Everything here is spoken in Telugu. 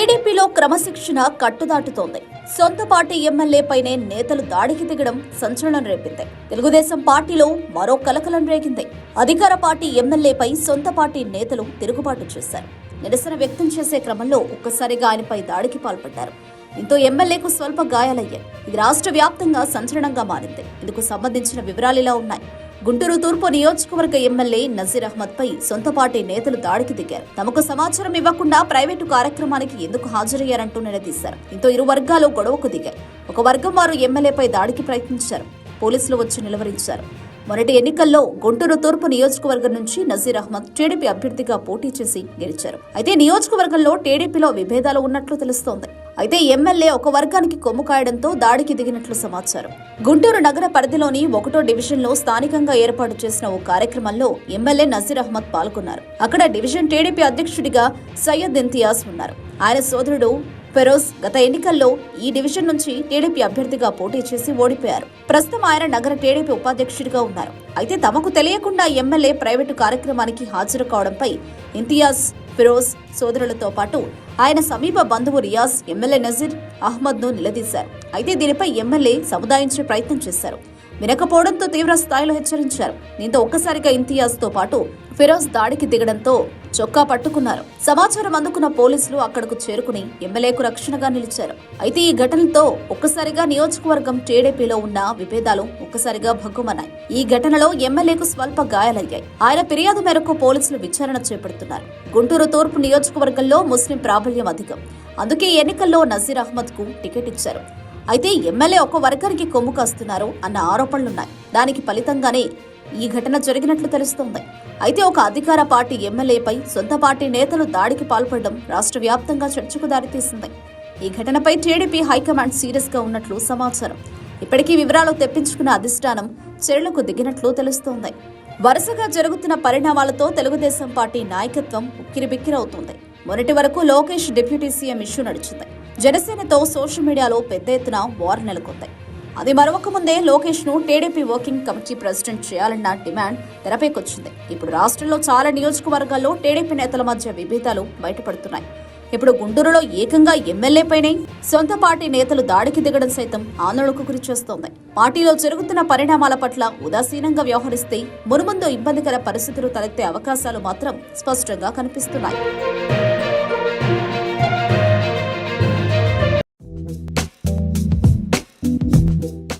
టీడీపీలో క్రమశిక్షణ కట్టుదాటుతోంది. సొంత పార్టీ ఎమ్మెల్యేపైనే నేతలు దాడికి దిగడం సంచలనం రేపింది. తెలుగుదేశం పార్టీలో మరో కలకలం రేగింది. అధికార పార్టీ ఎమ్మెల్యేపై సొంత పార్టీ నేతలు తిరుగుబాటు చేశారు. నిరసన వ్యక్తం చేసే క్రమంలో ఒక్కసారిగా ఆయనపై దాడికి పాల్పడ్డారు. దీంతో ఎమ్మెల్యేకు స్వల్ప గాయాలయ్యాయి. ఇది రాష్ట్ర వ్యాప్తంగా సంచలనంగా మారింది. ఇందుకు సంబంధించిన వివరాలు ఇలా ఉన్నాయి. గుంటూరు తూర్పు నియోజకవర్గ ఎమ్మెల్యే నజీర్ అహ్మద్ పై సొంత పార్టీ నేతలు దాడికి దిగారు. తమకు సమాచారం ఇవ్వకుండా ప్రైవేటు కార్యక్రమానికి ఎందుకు హాజరయ్యారంటూ నిలదీశారు. దీంతో ఇరు వర్గాలు గొడవకు దిగాయి. ఒక వర్గం వారు ఎమ్మెల్యేపై దాడికి ప్రయత్నించారు. పోలీసులు వచ్చి నిలువరించారు. మొదటి ఎన్నికల్లో గుంటూరు తూర్పు నియోజకవర్గం నుంచి నజీర్ అహ్మద్ టీడీపీ అభ్యర్థిగా పోటీ చేసి గెలిచారు. అయితే నియోజకవర్గంలో టీడీపీలో విభేదాలు ఉన్నట్లు తెలుస్తోంది. అయితే ఎమ్మెల్యే ఒక వర్గానికి కొమ్ము కాయడంతో దాడికి దిగినట్లు సమాచారం. గుంటూరు నగర పరిధిలోని ఒకటో డివిజన్లో స్థానికంగా ఏర్పాటు చేసిన ఓ కార్యక్రమంలో ఎమ్మెల్యే నజీర్ అహ్మద్ పాల్గొన్నారు. అక్కడ డివిజన్ టీడీపీ అధ్యక్షుడిగా సయ్యద్ ఇంతియాజ్ ఉన్నారు. ఆయన సోదరుడు ఫెరోజ్ గత ఎన్నికల్లో ఈ డివిజన్ నుంచి టీడీపీ అభ్యర్థిగా పోటీ చేసి ఓడిపోయారు. ప్రస్తుతం ఆయన నగర టీడీపీ ఉపాధ్యక్షుడిగా ఉన్నారు. అయితే తమకు తెలియకుండా ఎమ్మెల్యే ప్రైవేటు కార్యక్రమానికి హాజరు కావడంపై ఇంతియాజ్ ఫిరోజ్ సోదరులతో పాటు ఆయన సమీప బంధువు రియాజ్ ఎమ్మెల్యే నజీర్ అహ్మద్ను నిలదీశారు. అయితే దీనిపై ఎమ్మెల్యే సముదాయించే ప్రయత్నం చేశారు. వినకపోవడంతో తీవ్ర స్థాయిలో హెచ్చరించారు. దీంతో ఒక్కసారిగా ఇంతియాజ్తో పాటు ఫిరోజ్ దాడికి దిగడంతో చొక్కా పట్టుకున్నారు. సమాచారం అందుకున్న పోలీసులు అక్కడకు చేరుకుని ఎమ్మెల్యేకు రక్షణగా నిలిచారు. అయితే ఈ ఘటనతో ఒక్కసారిగా నియోజకవర్గం టీడీపీలో ఉన్న విభేదాలు ఒక్కసారిగా భగ్గుమన్నాయి. ఈ ఘటనలో ఎమ్మెల్యేకు స్వల్ప గాయాలయ్యాయి. ఆయన ఫిర్యాదు మేరకు పోలీసులు విచారణ చేపడుతున్నారు. గుంటూరు తూర్పు నియోజకవర్గంలో ముస్లిం ప్రాబల్యం అధికం. అందుకే ఎన్నికల్లో నజీర్ అహ్మద్కు టికెట్ ఇచ్చారు. అయితే ఎమ్మెల్యే ఒక వర్గానికి కొమ్ము కాస్తున్నారు అన్న ఆరోపణలున్నాయి. దానికి ఫలితంగానే ఈ ఘటన జరిగినట్లు తెలుస్తోంది. అయితే ఒక అధికార పార్టీ ఎమ్మెల్యేపై సొంత పార్టీ నేతలు దాడికి పాల్పడడం రాష్ట్ర వ్యాప్తంగా చర్చకు దారితీసింది. ఈ ఘటనపై టీడీపీ హైకమాండ్ సీరియస్గా ఉన్నట్లు సమాచారం. ఇప్పటికీ వివరాలు తెప్పించుకున్న అధిష్టానం చర్యలకు దిగినట్లు తెలుస్తోంది. వరుసగా జరుగుతున్న పరిణామాలతో తెలుగుదేశం పార్టీ నాయకత్వం ఉక్కిరిబిక్కిరవుతోంది. మొన్నటి వరకు లోకేష్ డిప్యూటీ సీఎం ఇష్యూ నడిచింది. జనసేనతో సోషల్ మీడియాలో పెద్ద ఎత్తున వార్ నెలకొంది. అది మరొక ముందే లోకేష్ను టీడీపీ వర్కింగ్ కమిటీ ప్రెసిడెంట్ చేయాలన్న డిమాండ్ తెరపైకొచ్చింది. ఇప్పుడు రాష్ట్రంలో చాలా నియోజకవర్గాల్లో టీడీపీ నేతల మధ్య విభేదాలు బయటపడుతున్నాయి. ఇప్పుడు గుంటూరులో ఏకంగా ఎమ్మెల్యేపైనే సొంత పార్టీ నేతలు దాడికి దిగడం సైతం ఆందోళనకు గురి చేస్తోంది పార్టీలో జరుగుతున్న పరిణామాల పట్ల ఉదాసీనంగా వ్యవహరిస్తే మునుముందు ఇబ్బందికర పరిస్థితులు తలెత్తే అవకాశాలు మాత్రం స్పష్టంగా కనిపిస్తున్నాయి.